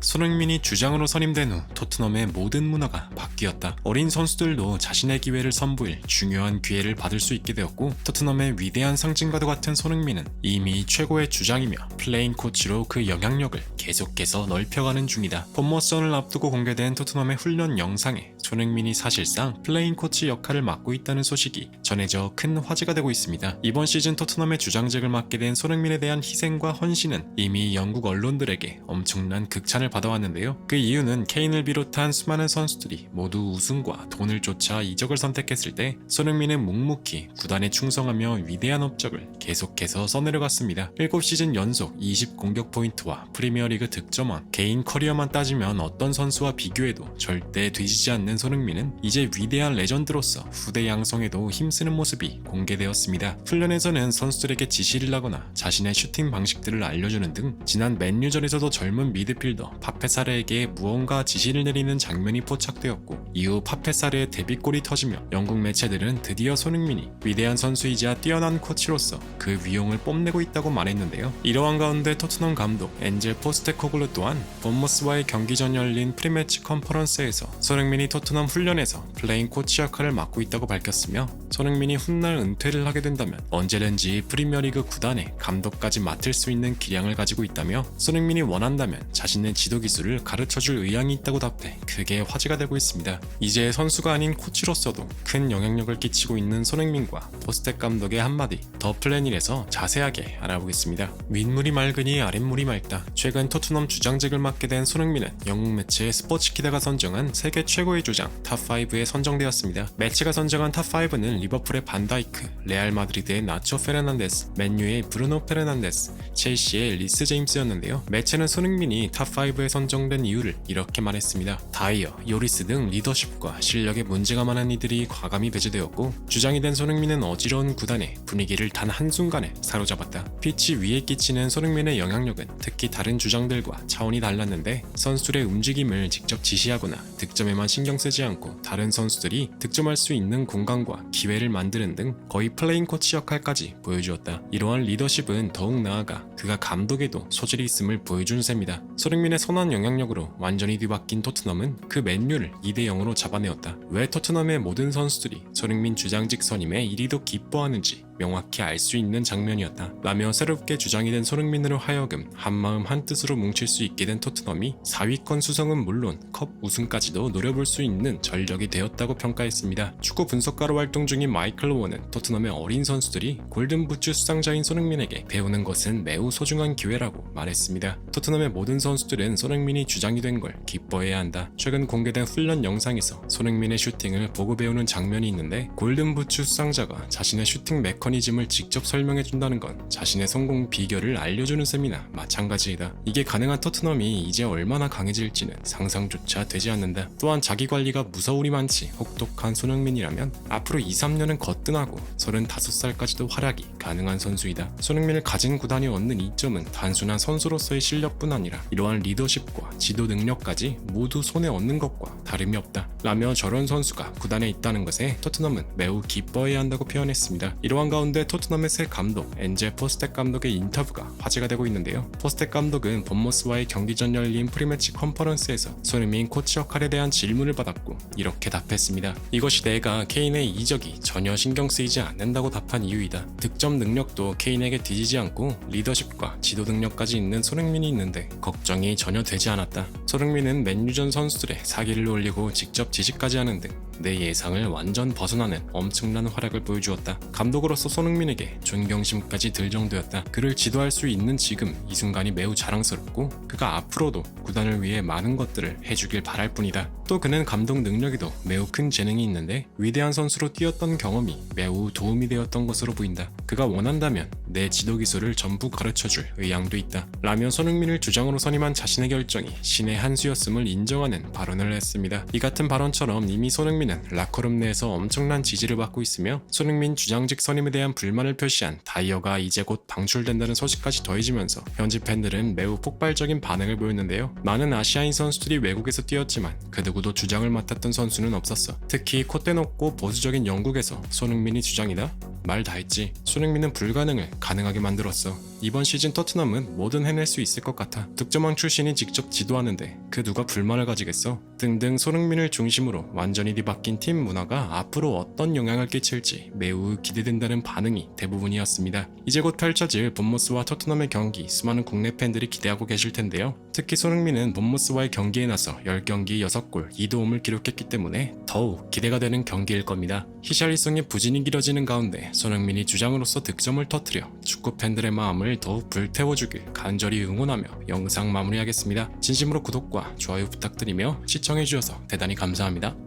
손흥민이 주장으로 선임된 후 토트넘의 모든 문화가 바뀌었다. 어린 선수들도 자신의 기회를 선보일 중요한 기회를 받을 수 있게 되었고 토트넘의 위대한 상징과도 같은 손흥민은 이미 최고의 주장이며 플레인 코치로 그 영향력을 계속해서 넓혀가는 중이다. 본머선을 앞두고 공개된 토트넘의 훈련 영상에 손흥민이 사실상 플레인 코치 역할을 맡고 있다는 소식이 전해져 큰 화제가 되고 있습니다. 이번 시즌 토트넘의 주장직을 맡게 된 손흥민에 대한 희생과 헌신은 이미 영국 언론들에게 엄청난 극찬을 받아왔는데요. 그 이유는 케인을 비롯한 수많은 선수들이 모두 우승과 돈을 쫓아 이적을 선택했을 때 손흥민은 묵묵히 구단에 충성하며 위대한 업적을 계속해서 써내려갔습니다. 7시즌 연속 20 공격 포인트와 프리미어리그 득점왕, 개인 커리어만 따지면 어떤 선수와 비교해도 절대 뒤지지 않는 손흥민은 이제 위대한 레전드로서 후대 양성에도 힘쓰는 모습이 공개되었습니다. 훈련에서는 선수들에게 지시를 하거나 자신의 슈팅 방식들을 알려주는 등 지난 맨유전에서도 젊은 미드필더 파페사레에게 무언가 지시를 내리는 장면이 포착되었고 이후 파페사레의 데뷔골이 터지며 영국 매체들은 드디어 손흥민이 위대한 선수이자 뛰어난 코치로서 그 위용을 뽐내고 있다고 말했는데요. 이러한 가운데 토트넘 감독 엔젤 포스테코글루 또한 본머스와의 경기 전 열린 프리매치 컨퍼런스에서 손흥민이 토트넘 훈련에서 플레인 코치 역할을 맡고 있다고 밝혔으며 손흥민이 훗날 은퇴를 하게 된다면 언제든지 프리미어리그 구단의 감독까지 맡을 수 있는 기량을 가지고 있다며 손흥민이 원한다면 자신의 지도 기술을 가르쳐 줄 의향이 있다고 답해 크게 화제가 되고 있습니다. 이제 선수가 아닌 코치로서도 큰 영향력을 끼치고 있는 손흥민과 포스텍 감독의 한마디 더 플래닛에서 자세하게 알아보겠습니다. 윗물이 맑으니 아랫물이 맑다. 최근 토트넘 주장직을 맡게 된 손흥민은 영국 매체 스포츠키다가 선정한 세계 최고의 주장 탑5에 선정되었습니다. 매체가 선정한 탑5는 리버풀의 반다이크, 레알 마드리드의 나초 페르난데스, 맨유의 브루노 페르난데스, 첼시의 리스 제임스였는데요. 매체는 손흥민이 탑5 에 선정된 이유를 이렇게 말했습니다. 다이어, 요리스 등 리더십과 실력에 문제가 많은 이들이 과감히 배제되었고 주장이 된 손흥민은 어지러운 구단의 분위기를 단 한순간에 사로잡았다. 피치 위에 끼치는 손흥민의 영향력은 특히 다른 주장들과 차원이 달랐는데 선수들의 움직임을 직접 지시하거나 득점에만 신경 쓰지 않고 다른 선수들이 득점할 수 있는 공간과 기회를 만드는 등 거의 플레인 코치 역할까지 보여주었다. 이러한 리더십은 더욱 나아가 그가 감독에도 소질이 있음을 보여준 셈이다. 손흥민의 선한 영향력으로 완전히 뒤바뀐 토트넘은 그 맨유를 2대 0으로 잡아내었다. 왜 토트넘의 모든 선수들이 손흥민 주장직 선임에 이리도 기뻐하는지 명확히 알 수 있는 장면이었다. 라며 새롭게 주장이 된 손흥민으로 하여금 한마음 한뜻으로 뭉칠 수 있게 된 토트넘이 4위권 수성은 물론 컵 우승까지도 노려볼 수 있는 전력이 되었다고 평가했습니다. 축구 분석가로 활동 중인 마이클 로원은 토트넘의 어린 선수들이 골든부츠 수상자인 손흥민에게 배우는 것은 매우 소중한 기회라고 말했습니다. 토트넘의 모든 선수들은 손흥민이 주장이 된 걸 기뻐해야 한다. 최근 공개된 훈련 영상에서 손흥민의 슈팅을 보고 배우는 장면이 있는데 골든부츠 수상자가 자신의 슈팅 메커 니즘을 직접 설명해 준다는 건 자신의 성공 비결을 알려주는 셈이나 마찬가지이다. 이게 가능한 토트넘이 이제 얼마나 강해질지는 상상조차 되지 않는다. 또한 자기 관리가 많지 혹독한 손흥민이라면 앞으로 2, 3년은 거뜬하고 35살까지도 활약이 가능한 선수이다. 손흥민을 가진 구단이 얻는 이점은 단순한 선수로서의 실력뿐 아니라 이러한 리더십과 지도 능력까지 모두 손에 얻는 것과 다름이 없다. 라며 저런 선수가 구단에 있다는 것에 토트넘은 매우 기뻐해야 한다고 표현했습니다. 이러한 가운데 토트넘의 새 감독 엔젤 포스텍 감독의 인터뷰가 화제가 되고 있는데요. 포스텍 감독은 본머스와의 경기 전 열린 프리매치 컨퍼런스에서 손흥민 코치 역할에 대한 질문을 받았고 이렇게 답했습니다. 이것이 내가 케인의 이적이 전혀 신경 쓰이지 않는다고 답한 이유이다. 득점 능력도 케인에게 뒤지지 않고 리더십과 지도 능력까지 있는 손흥민이 있는데 걱정이 전혀 되지 않았다. 손흥민은 맨유전 선수들의 사기를 올리고 직접 지시까지 하는 등 내 예상을 완전 벗어나는 엄청난 활약을 보여주었다. 감독으로서 손흥민에게 존경심까지 들 정도였다. 그를 지도할 수 있는 지금 이 순간이 매우 자랑스럽고 그가 앞으로도 구단을 위해 많은 것들을 해주길 바랄 뿐이다. 또 그는 감독 능력에도 매우 큰 재능이 있는데 위대한 선수로 뛰었던 경험이 매우 도움이 되었던 것으로 보인다. 그가 원한다면 내 지도 기술을 전부 가르쳐줄 의향도 있다. 라며 손흥민을 주장으로 선임한 자신의 결정이 신의 한 수였음을 인정하는 발언을 했습니다. 이 같은 발언처럼 이미 손흥민은 라커룸 내에서 엄청난 지지를 받고 있으며 손흥민 주장직 선임에 대한 불만을 표시한 다이어가 이제 곧 방출된다는 소식까지 더해지면서 현지 팬들은 매우 폭발적인 반응을 보였는데요. 많은 아시아인 선수들이 외국에서 뛰었지만 그 누구도 주장을 맡았던 선수는 없었어. 특히 콧대 높고 보수적인 영국에서 손흥민이 주장이다? 말 다 했지. 손흥민은 불가능을 가능하게 만들었어. 이번 시즌 토트넘은 뭐든 해낼 수 있을 것 같아. 득점왕 출신이 직접 지도하는데 그 누가 불만을 가지겠어? 등등 손흥민을 중심으로 완전히 뒤바뀐 팀 문화가 앞으로 어떤 영향을 끼칠지 매우 기대된다는 반응이 대부분이었습니다. 이제 곧 펼쳐질 본모스와 토트넘의 경기 수많은 국내 팬들이 기대하고 계실 텐데요. 특히 손흥민은 본모스와의 경기에 나서 10경기 6골 2도움을 기록했기 때문에 더욱 기대가 되는 경기일 겁니다. 히샬리송의 부진이 길어지는 가운데 손흥민이 주장으로서 득점을 터뜨려 축구 팬들의 마음 을 더욱 불태워주길 간절히 응원하며 영상 마무리하겠습니다. 진심으로 구독과 좋아요 부탁드리며 시청해주셔서 대단히 감사합니다.